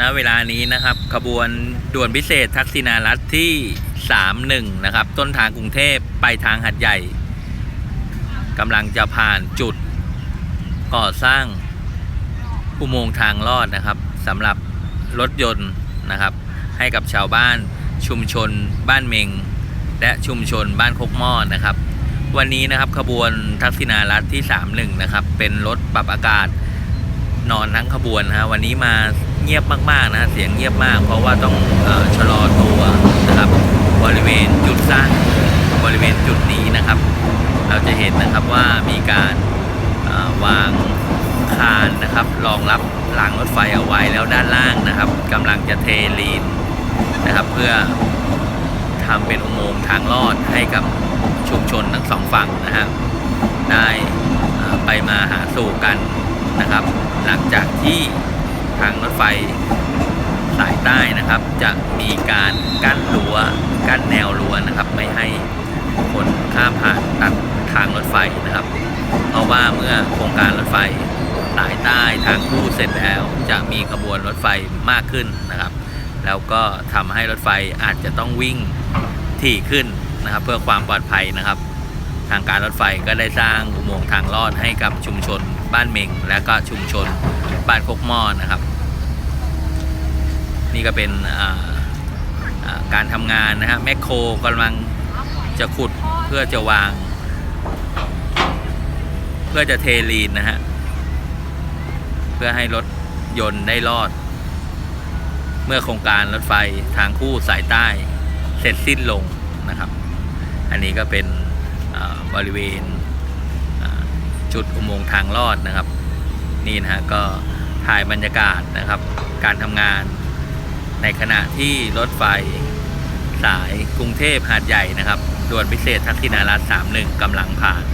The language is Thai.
ณเวลานี้นะครับ ขบวนด่วนพิเศษทักษิณารัฐที่ 31 นะครับ ต้นทางกรุงเทพไปทางหัดใหญ่กำลังจะผ่านจุดก่อสร้างอุโมงค์ทางลอดนะครับสำหรับรถยนต์นะครับ ให้กับชาวบ้านชุมชน บ้านเมง และชุมชนบ้านคกหม้อนะครับ วันนี้นะครับขบวนทักษิณารัฐที่ 31 นะครับ เป็นรถปรับอากาศนอนทั้งขบวนฮะวันนี้มา เงียบมากๆนะฮะเสียงเงียบมาก เพราะว่าต้องอชะลอตัวนะครับบริเวณจุดสร้างบริเวณจุดนี้นะครับ เราจะเห็นนะครับว่ามีการวางคานนะครับรองรับรางรถไฟเอาไว้แล้วด้านล่างนะครับกำลังจะเทลีนนะครับ เพื่อทำเป็นอุโมงค์ทางลอดให้กับชุมชนทั้งสองฝั่งนะฮะได้ไปมาหาสู่กันนะครับ หลังจากที่ ทางรถไฟสายใต้นะครับ จะมีการกั้นรั้วกั้นแนวรั้วนะครับ ไม่ให้คนข้ามผ่านตัดทางรถไฟนะครับ เพราะว่าเมื่อโครงการรถไฟสายใต้ทางคู่เสร็จแล้วจะมีขบวนรถไฟมากขึ้นนะครับ แล้วก็ทำให้รถไฟอาจจะต้องวิ่งถี่ขึ้นนะครับ เพื่อความปลอดภัยนะครับ ทางการรถไฟก็ได้สร้างอุโมงค์ทางลอดให้กับชุมชน บ้านเมงและก็ชุมชนบ้านโคกหม้อนะครับ นี่ก็เป็นการทำงานนะฮะแมคโครกำลังจะขุดเพื่อจะวาง เพื่อจะเทลีนนะฮะเพื่อให้รถยนต์ได้รอด เมื่อโครงการรถไฟทางคู่สายใต้เสร็จสิ้นลงนะครับ อันนี้ก็เป็น บริเวณจุดอุโมงค์ทางลอดนะครับ นี่นะฮะก็ถ่ายบรรยากาศนะครับ การทำงานในขณะที่รถไฟสายกรุงเทพหาดใหญ่นะครับด่วนพิเศษทักษิณารัฐ31กำลังผ่าน